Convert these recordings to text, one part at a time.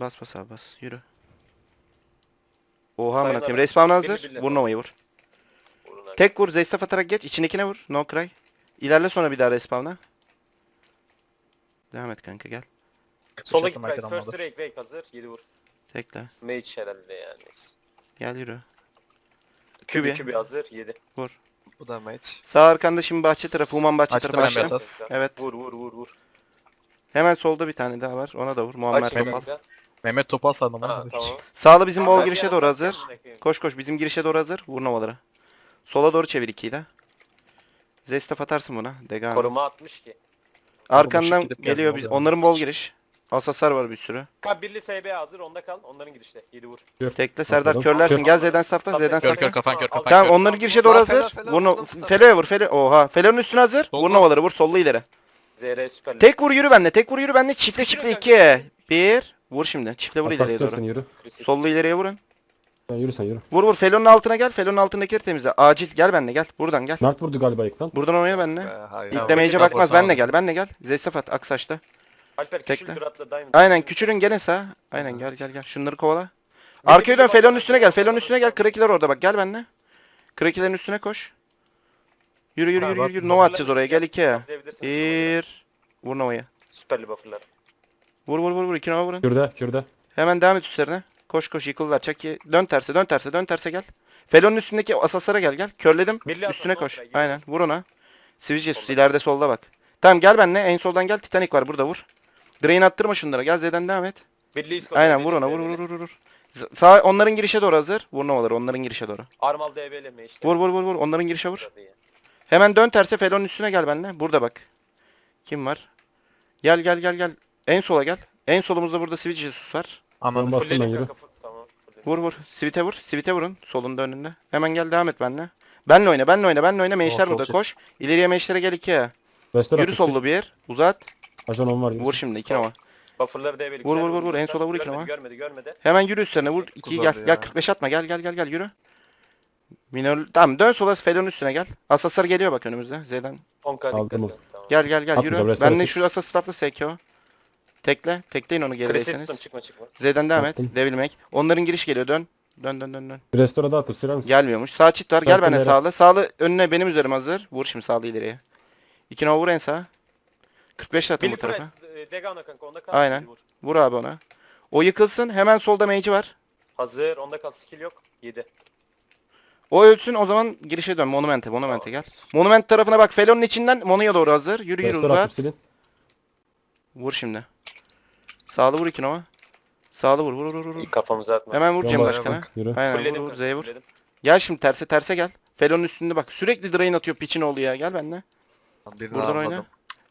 Bas bas abi bas. Yürü. Oha amına koyayım. Respawn hazır. Vur Nova'yı vur. Tek vur. Zestaf atarak geç. İçindekine vur. No cry. İlerle sonra bir daha respawn'a. Devam et kanka gel. Çatım price. arkadan First break break hazır. 7 vur. Tekle. Mage herhalde yani. Gel yürü. Kübi Kübi. hazır. 7. Vur. Bu da mate. Sağ arkanda şimdi bahçe tarafı. Human bahçe Açtım tarafı açtım. Evet. Vur vur vur vur. Hemen solda bir tane daha var. Ona da vur. Muammer Topal. Mehmet Topal sandım Ha ama. tamam. Sağlı bizim bol girişe doğru hazır. Koş koş bizim girişe doğru hazır. Vur Novalara. Sola doğru çevir ikiyi de. Zestaf atarsın buna. Degan. Koruma atmış ki. Arkandan geliyor. Biz, onların bol giriş. Asaslar var bir sürü. Ka birli SB hazır. Onda kal. Onların girişte. 7 vur. Tekle Serdar Bakalım. körlersin. Kör. Gel Z'den safla. Tabii, Z'den kör, Kör kör kafan kör kafan Tamam kör. onların girişe doğru Aa, hazır. Felo, Vur no aldım, stop. Felo'ya vur Felo. Oha. Felo'nun üstüne hazır. Sol Vur sollu ileri. ZR süper. Tek vur yürü bende. Tek vur yürü bende. Çiftle çiftle Yürü iki. Bir. Vur şimdi. Çiftle vur ileriye doğru. yürü. Sollu ileriye vurun. Sen yürü sen yürü. Vur vur. Felo'nun altına gel. Felo'nun altındakileri temizle. Acil gel benimle gel. Buradan gel. Mert vurdu galiba ilk lan. Buradan oyna benimle. hayır. İlk damage'e bakmaz. Benle gel. Benle gel. Zestafat Aksaç'ta. Alper Tekle. küçül Grat'la Diamond. Aynen küçülün gelin sağa. Aynen gel gel gel. Şunları kovala. Arkaya dön Felon'un üstüne gel. Felon'un üstüne gel. Krakiler orada bak. Gel benimle. Krakilerin üstüne koş. Yürü yürü yürü yürü. Nova atacağız oraya. Gel ikiye. Bir. Vur Nova'yı. Süperli buffer'lar. Vur vur vur vur. İki Nova vurun. Kürde kürde. Hemen devam et üstlerine. Koş koş yıkıldılar. Çaki. Dön terse dön terse dön terse gel. Felon'un üstündeki asaslara gel gel. Körledim. Milli Üstüne ne koş. Yürü. Aynen. Vur ona. Switch Solda. ileride solda bak. Tamam gel benimle. En soldan gel. Titanic var burada vur. Drain attırma şunlara. Gel Z'den devam et. Aynen vur ona vur vur vur vur. Z- Sağ onların girişe doğru hazır. Vur Nova'ları onların girişe doğru. Armal DB'leme işte. Vur vur vur vur onların girişe vur. Hemen dön terse Felon'un üstüne gel benimle. Burada bak. Kim var? Gel gel gel gel. En sola gel. En solumuzda burada Switch Jesus var. Ananı Bastım sikeyim. ben yürü. Tamam. Vur vur. Sivit'e vur. Sivit'e vurun. Solunda önünde. Hemen gel devam et benimle. Benle oyna benle oyna benle oyna. Meşler çok burada koş. İleriye meşlere gel ikiye. Yürü sollu bir yer. Uzat. Ajan on var. yürü. Vur şimdi iki Nova. Buffer'ları DB'li. Vur, vur, vur, vur. En sola vur iki ama. Görmedi görmedi. Hemen yürü üstlerine vur. İkiyi gel. Gel ya. 45 atma. Gel gel gel gel yürü. Minör. Tamam dön sola Felon'un üstüne gel. Asaslar geliyor bak önümüzde. Z'den. 10k Aldım dikkat onu. et. Tamam. Gel gel gel Atmayacağım, yürü. restore Ben de şu asas stafflı SKO. Tekle. Tekleyin onu Krisi gerideyseniz. tuttum çıkma çıkma. Z'den devam et. Attım. Devil Make. Onların giriş geliyor. Dön. Dön dön dön dön. Bir restore daha atıp siler misin? Gelmiyormuş. Sağ çit var. Gel Bıraktım benimle yere. sağlı. Sağlı önüne benim üzerim hazır. Vur şimdi sağlı ileriye. İki nova vur en sağa. 45 atın Billy bu tarafa. Press. e, Degana kanka onda kal. Aynen. Vur. Vur abi ona. O yıkılsın. Hemen solda mage'i var. Hazır. Onda kal. Skill yok. 7. O ölsün o zaman girişe dön. Monument'e. Monument'e gel. Monument tarafına bak. Felon'un içinden Monu'ya doğru hazır. Yürü yürü Restore uzat. atıp silin. Vur şimdi. Sağlı vur iki nova. Sağlı vur vur vur vur. İlk kafamıza atma. Hemen vur Cem Başkan'a. bak, Yürü. Aynen vur Fulledim vur kanka, Z'ye vur. fulledim. Gel şimdi terse terse gel. Felon'un üstünde bak. Sürekli drain atıyor piçin oğlu ya. Gel benimle. Birini Buradan oyna. almadım.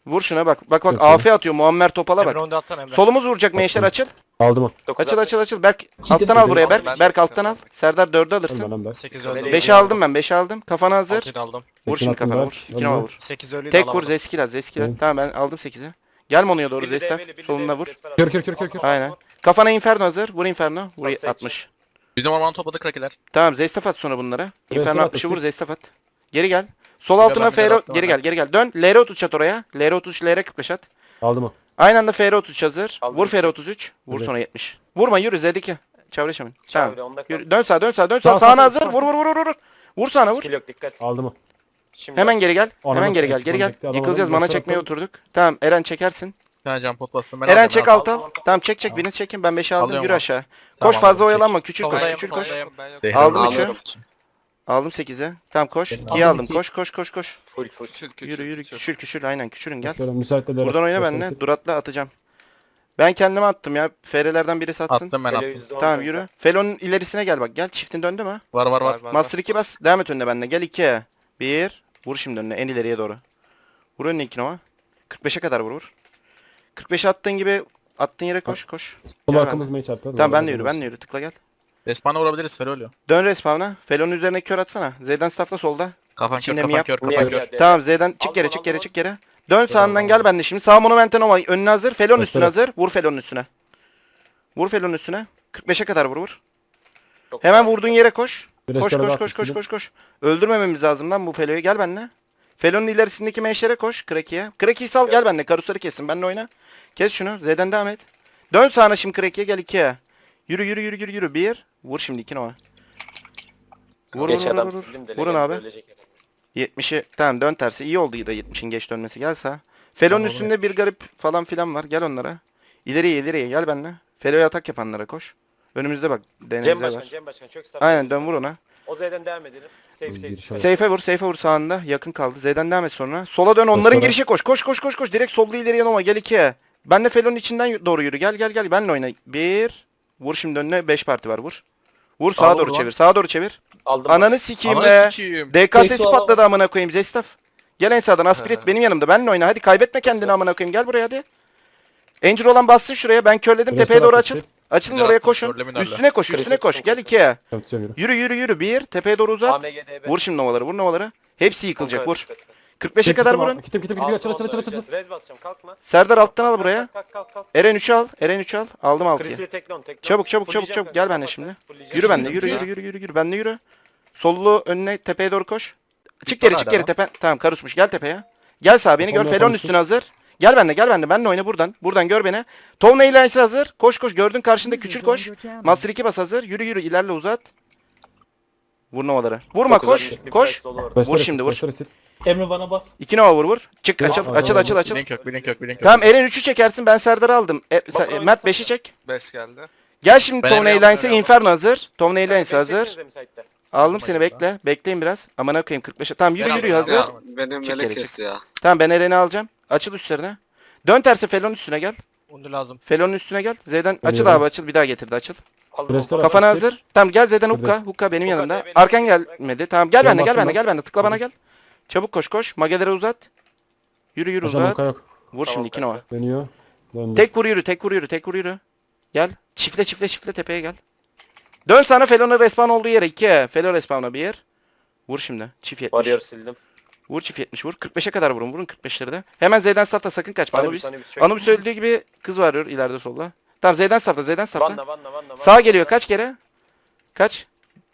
Vur şuna bak. Bak bak Yok, AF atıyor. Muammer Topal'a Emre bak. onu da atsana Emre. Solumuz vuracak meşler açıl. Aldım o. Dokuz Açıl at. açıl açıl. Berk alttan al buraya Berk. Berk alttan al. Serdar 4'ü Ölme alırsın. lan ben. 8 Öyle öldü. 5'i aldım ben 5'i aldım. Kafana hazır. 6'yı aldım. Vur şimdi attım kafana Berk, vur. 2 öldü. nova vur. 8 ölüydü Tek vur alamadım. zeskil at zeskil Tamam. at. Tamam ben aldım 8'i. Gel Mono'ya doğru Solunda DB'li, vur. Kür, kür. Al, al, Aynen. Kafana Inferno hazır. Vur Inferno. Vur Tamam, seç. 60. Bizim orman topladı krakiler. Tamam Zestaf at sonra bunlara. Inferno at, 60'ı vur. Zestaf at. Geri gel. Sol altına FR geri gel geri gel. Dön. LR 33 at oraya. LR 33 LR 45 at. Aldım o. Aynı anda FR 33 hazır. Aldım. Vur FR 33. Vur Evet. sonra 70. Vurma yürü Z2. Çavreşemin. Tamam. Çavre, onda kal. Yürü. Dön sağa dön sağa dön sağa. Sağ, Sağına sağ, hazır. vur vur vur vur. Vur sana vur. Skill yok dikkat. Aldım o. Şimdi Hemen geri gel. Ananı Hemen geri gel. Geri gel. Yıkılacağız. Mana göster çekmeye atalım. oturduk. Tamam Eren çekersin. Bir tane can pot bastım. Ben Eren alacağım, çek ben alt al. Tamam. Tamam çek çek Tamam. biriniz çekin. Ben 5'i aldım. Alıyorum Yürü abi. aşağı. Tamam, Koş fazla aldım. oyalanma. Küçül koş. Küçül koş. Ben. Aldım Aldım. üçü. Aldım 8'i. Tamam koş. Aldım 2'yi aldım. iki. Koş koş koş koş. full full. Küçül küçül. Yürü yürü küçül küçül. Aynen küçülün gel. Restore, müsait Buradan oyna benimle. Durat'la atacağım. Ben kendime attım ya. FR'lerden biri satsın. Attım ben attım. on Tamam yürü. Felon'un ilerisine gel bak. Gel çiftin döndü mü? Var var var. Master 2 bas. Devam et önüne benimle. Gel 2'ye. 1. Vur şimdi önüne. En ileriye doğru. Vur önüne 2 nova. 45'e kadar vur vur. 45'e attığın gibi attığın yere koş koş. Sol Gel arkamız mı çarpıyor? Tamam ben de yürü ben de yürü. Tıkla gel. Respawn'a vurabiliriz Fer ölüyor. Dön respawn'a. Felon'un üzerine kör atsana. Z'den staffla solda. Kafan kör İçinde kafan miyap? kör kafan kör. Tamam Z'den çık geri çık geri çık geri. Dön sağından gel bende şimdi. Sağ Monument'e Nova önüne hazır. Felon üstüne hazır. Vur Felon'un üstüne. Vur Felon'un üstüne. 45'e kadar vur vur. Hemen vurduğun yere koş. Koş koş koş koş koş koş. Öldürmememiz lazım lan bu Felo'yu. Gel benimle. Felon'un ilerisindeki meşlere koş. Kraki'ye. Kraki'yi sal gel benimle. Karusları kesin. Benimle oyna. Kes şunu. Z'den devam et. Dön sağına şimdi Krake'ye gel 2'ye. Yürü yürü yürü yürü yürü. 1. Vur şimdi 2 Nova. Vur Geç vur vur adam vur. vur. sildim de. Vurun abi. ölecek herhalde. 70'i tamam dön tersi. İyi oldu da 70'in geç dönmesi. Gel sağ. Felon'un Tamam, üstünde bir garip falan filan var. Gel onlara. İleriye ileriye gel benimle. Felo'ya atak yapanlara koş. Önümüzde bak. DNZ Cem Başkan, var. Cem Başkan çok stabil. Aynen dön vur ona. O Z'den devam edelim. Safe safe. Giriş. Seyfe vur, seyfe vur sağında. Yakın kaldı. Z'den devam et sonra. Sola dön onların sonra. girişe koş. Koş koş koş koş. Direkt sollu ileriye Nova. Gel ikiye. Benle Felon'un içinden y- doğru yürü. Gel gel gel. Benle oyna. Bir. Vur şimdi önüne. Beş parti var. Vur. Vur sağa Sağ doğru vur çevir. Sağa doğru çevir. Aldım. Ananı sikeyim Ananı be. sikeyim. DKS'si Neyse, patladı amına koyayım. Zestaf. Gel en sağdan. Aspirit benim yanımda. Benle oyna. Hadi kaybetme kendini amına koyayım. Gel buraya hadi. Angel olan bassın şuraya. Ben körledim. Restore Tepeye doğru at açıl. Açılın Minör oraya attım, koşun. Üstüne koş. Üstüne koş. Gel ikiye. Tamam tutuyorum yürü. Yürü yürü. Bir. Tepeye doğru uzat. AMGDB. Vur şimdi novaları. Vur novaları. Hepsi yıkılacak. Vur. et, dikkat et. 45'e kadar vurun. Kitim kitim kitim açıl açıl açıl açıl. Rez basacağım kalkma. Serdar alttan al buraya. Kalk kalk kalk. Eren 3'ü al. Eren 3'ü al. Aldım 6'yı. Krisli teklon teklon. Çabuk, çabuk, çabuk, Fulleyeceğim çabuk. kanka, Gel benimle kapat şimdi. Fulleyeceğim. Yürü benimle. Şimdi Yürü yürü yürü yürü yürü. Benimle yürü. Sollu önüne tepeye doğru koş. Çık geri çık geri lan? tepe. Tamam karusmuş. Gel tepeye. Gel sağ beni gör. Felon üstüne hazır. Gel benimle gel benimle. Benimle oyna buradan. Buradan gör beni. Tovna ilanisi hazır. Koş koş gördün karşında küçül koş. Master 2 bas hazır. Yürü yürü ilerle uzat. Vur novaları. Vurma koş. Koş. Vur şimdi, vur. Emre bana bak. 2 nova vur vur. Çık açıl açıl açıl açıl. Blink yok, blink yok, blink yok. Tamam Eren 3'ü çekersin. Ben Serdar'ı aldım. E, sen- Mert oynasana. 5'i çek. Bes geldi. Gel şimdi Tovna aldım, Inferno hazır. Tovna beni hazır. Aldım seni bekle. Bekleyin biraz. Amına koyayım 45'e. Tamam yürü Ben yürü aldım, hazır. aldım. Benim Çık melek geri, kes ya. Tamam ben Eren'i alacağım. Açıl üstlerine. Dön tersi Felon üstüne gel. Onu lazım. Felon'un üstüne gel. Z'den açıl Geliyorum. abi açıl bir daha getirdi açıl. Restore. Kafana hazır. Tamam gel Z'den hukka. Hukka benim yanımda. diye beni Arkan gelmedi. Tamam gel Ben bende gel bastım bende gel bende. Tıkla bana gel. Çabuk koş koş. Magelere uzat. Yürü yürü uzat. Oka yok. Vur Tamam şimdi iki kanka. nova. Dönüyor. Döndü. Tek vur yürü tek vur yürü tek vur yürü. Gel. Çiftle çiftle çiftle tepeye gel. Dön sana Felon'a respawn olduğu yere. 2. Felon respawn'a bir yer. Vur şimdi. Çift 70. Warrior sildim. Vur çift 70 vur. 45'e kadar vurun. Vurun 45'leri de. Hemen Z'den safta sakın kaçma. Anubis Anubis. Anubis söylediği gibi kız varıyor ileride solda. Tamam Z'den safta Z'den safta. Vanna Vanna Vanna. Sağa Vanna, geliyor kaç kere? Kaç?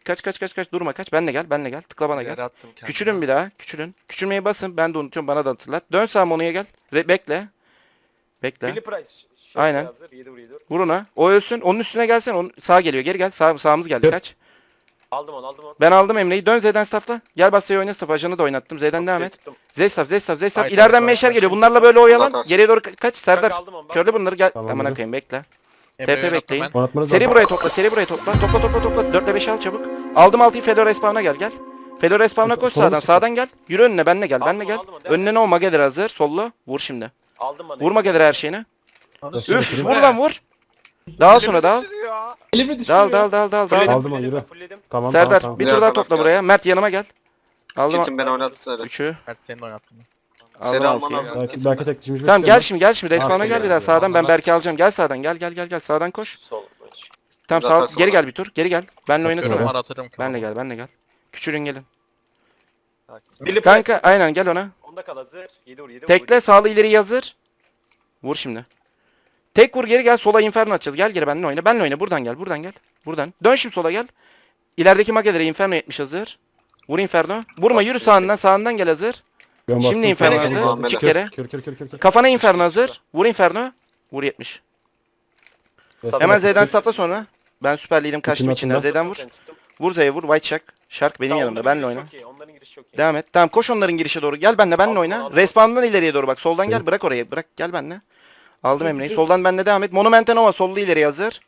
Kaç kaç kaç kaç durma kaç. Benle gel benle gel. Tıkla bana gel. Kendimi. Küçülün bir daha. Küçülün. Küçülmeyi basın. Ben de unutuyorum bana da hatırlat. Dön sağ Mono'ya gel. Re- bekle. Bekle. Billy Price. Aynen. Hazır. 7 vur 7 vur. Vur ona. O ölsün. Onun üstüne gelsen. Onun sağa geliyor. Geri gel. Sağ, sağımız geldi. Dur. Kaç. Aldım onu aldım onu. Ben aldım Emre'yi. Dön Z'den staffla. Gel Basya'yı oyna staff. Ajanı da oynattım. Z'den devam et. Tuttum. Z staff, Z staff, Z staff. Ay, İleriden meşer geliyor. Bunlarla böyle oyalan. Geriye doğru ka- kaç. Serdar. Aldım onu. Körle bunları gel. Tamam, Amına yürü. koyayım bekle. TP bekleyin. Seri buraya topla. Seri buraya topla. Topla topla topla. 4 ile 5 al çabuk. Aldım 6'yı Felo respawn'a gel gel. Felo respawn'a koş sağdan. Sağdan gel. Yürü önüne benle gel. Aldım Benle onu, gel. aldım onu, devam Önüne ne o Mageler hazır. Sollu. Vur şimdi. Aldım bana. Vur Mageler her şeyini. Üf, Sürü vur Ne? lan vur. Dağıl sonra düşürüyor. Elimi dağıl dağıl dağıl Fulledim, dağıl. Aldım onu, fulledim, yürü. fulledim. Tamam Serdar tamam bir tamam. tur daha topla taraf buraya. Mert yanıma gel. Aldım Kitim ben oynadım söyle. 3'ü. Mert senin oynattın. Aldım Seni alman 6'yı. lazım. Belki, belki tek dişimiz Tamam gel şimdi gel şimdi. Respawn'a gel bir daha sağdan. Ben. Berk'i alacağım. Gel sağdan gel gel gel gel. Sağdan koş. Sol. maç. Tamam Zaten sağ geri sonra. gel bir tur. Geri gel. Benle oynasana. atarım. Benle gel benle gel. Küçülün gelin. Billy Kanka aynen gel ona. Onda kal hazır. 7 vur 7 vur. Tekle sağlı ileri hazır. Vur şimdi. Tek vur geri gel sola inferno atacağız. Gel geri benle oyna. Benle oyna. Buradan gel. Buradan gel. Buradan. Dön şimdi sola gel. İlerideki magelere inferno 70 hazır. Vur inferno. Vurma yürü sağından sağından gel hazır. Ben bastım. Şimdi inferno hazır. geliyor. Çık yere. Kür kür kür kür. kür. Kafana inferno hazır. Vur inferno. Vur 70. Restore Hemen. Z'den safla sonra. Ben süper lead'im kaçtım İçinden içinden. atın Z'den vur. Vur Z'ye vur. White Shark. Shark benim yanımda. Benle oyna. Onların girişi çok iyi. Devam et. Tamam koş onların girişe doğru. Gel benle benle Aldım, oyna. aldım. Respawn'dan ileriye doğru bak. Soldan gel bırak orayı. Bırak gel benle. Aldım Emre'yi. Soldan benle devam et. Monumente Nova sollu ileriye hazır.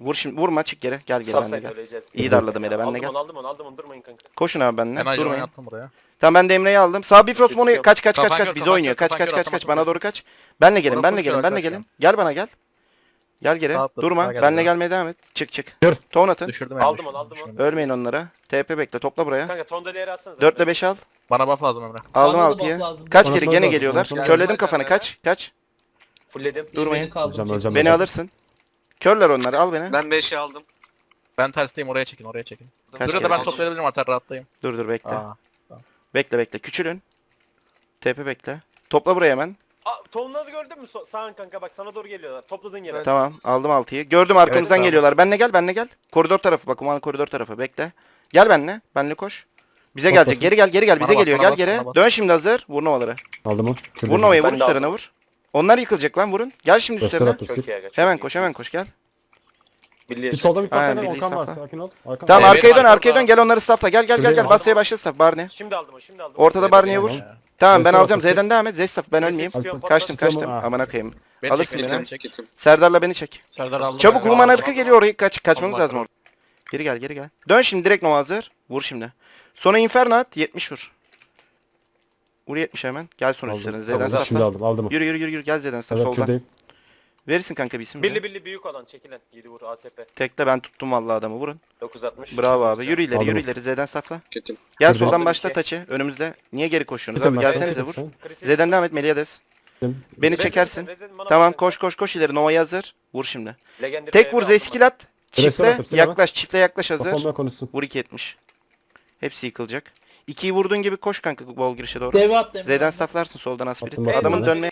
Vur şimdi. Vurma çık geri. Gel geri benle gel. İyi darladım hele benle Aldım gel. onu aldım onu aldım onu durmayın kanka. Koşun abi benle. Ben ayrıca Durmayın. oynattım buraya. Tamam ben de Emre'yi aldım. Sağ Bifrost Hiç Mono'yu yok. kaç kaç kaç Kafan kaç gör, bize kafan oynuyor. gör, Kaç kafan kaç gör, kaç kaç bana doğru kaç. Benle gelin. Bana Benle full gelin. Benle arkadaşlar. gelin. Gel bana gel. Gel geri. Sağ Durma. sağa Benle biraz. gelmeye devam et. Çık çık. Kör. Ton atın. Düşürdüm Aldım düşürdüm, onu, aldım onu. Ölmeyin onlara. TP bekle. Topla buraya. Kanka Tondel'i yere atsana 4 ile 5 al. Bana buff lazım Emre. Aldım Bana da 6'yı. bak lazım. Kaç kere Oynatmaz gene lazım, geliyorlar. oynatmaz Körledim lazım. kafanı. Kaç. Kaç. Fullledim. Durmayın. Öleceğim, öleceğim. Beni alırsın. Körler onları. Al beni. Ben 5'i aldım. Ben tersteyim oraya çekin oraya çekin. Kaç Burada kere ben toplayabilirim hatta rahatlayayım. Dur dur bekle. Aa. Bekle bekle. Küçülün. TP bekle. Topla buraya hemen. Aa, Tonları gördün mü? So- Sağın kanka bak sana doğru geliyorlar. Topladığın yere. Tamam. Aldım 6'yı. Gördüm arkamızdan ol. geliyorlar. Benle gel. Benle gel. Koridor tarafı. Bak uman koridor tarafı. Bekle. Gel benle. Benle koş. Bize Bak gelecek. basın. Geri gel. Geri gel. Bize Bana bas, geliyor. bana Gel bas, geri. bana bas. Dön şimdi hazır. Vur novaları. Aldım onu. Kür Vur novayı. Ben Vur de üstlerine aldım. vur. Onlar yıkılacak lan vurun. Gel şimdi Göster üstlerine. attım. Çok Sik. iyi aga. çok Hemen iyi. koş hemen koş gel. Birliğe Bir solda bir Aynen, tane birliği Volkan var. Sakin ol. Arkan. Tamam Evet, arkaya dön arkada. arkaya dön gel onları staffla. Gel gel gel Şuraya gel bak. basmaya başla staff Barney. Şimdi aldım o şimdi aldım. Ortada Barney'e vur. Ya. Tamam ben alacağım. attım. Z'den devam et. Z staff ben Neyse, ölmeyeyim. tutuyorum, Kaçtım kaçtım. Tamam. Amına koyayım. Beni Alırsın beni. Serdar'la beni çek. Serdar aldım. Çabuk ben. Human Aldım. ırkı geliyor orayı kaç kaçmamız Allah lazım orada. Geri gel geri gel. Dön şimdi direkt Nova hazır. Vur şimdi. Sonra Inferno at 70 vur. Vur 70 hemen. Gel sonra Aldım. üstlerine. Tamam, Z'den Şimdi aldım. Aldım. Yürü yürü yürü yürü gel Z'den staff Evet soldan. şuradayım. Verirsin kanka bir isim. Birli birli büyük olan çekilen. 7 vur ASP. Tekte ben tuttum vallahi adamı vurun. 960. Bravo abi. Yürü ileri Aldım. yürü ileri Z'den safla. Kötü. Gel Yürü. soldan Aldım başla iki. taçı. Önümüzde. Niye geri koşuyorsunuz abi? Gelsenize vur. Krisis. Z'den devam et Meliades. Gittim. Beni Rezen- çekersin. Bana Tamam koş koş koş ileri. Nova'yı hazır. Vur şimdi. Legendary Tek vur aldım Z skill at. Çiftle atıp silahı. yaklaş. Çiftle yaklaş hazır. Kafamda konuşsun. Vur 2 70. Hepsi yıkılacak. 2'yi vurduğun gibi koş kanka bol girişe doğru. Dev at Emre Z'den saflarsın soldan aspirit. Adamın dönmeye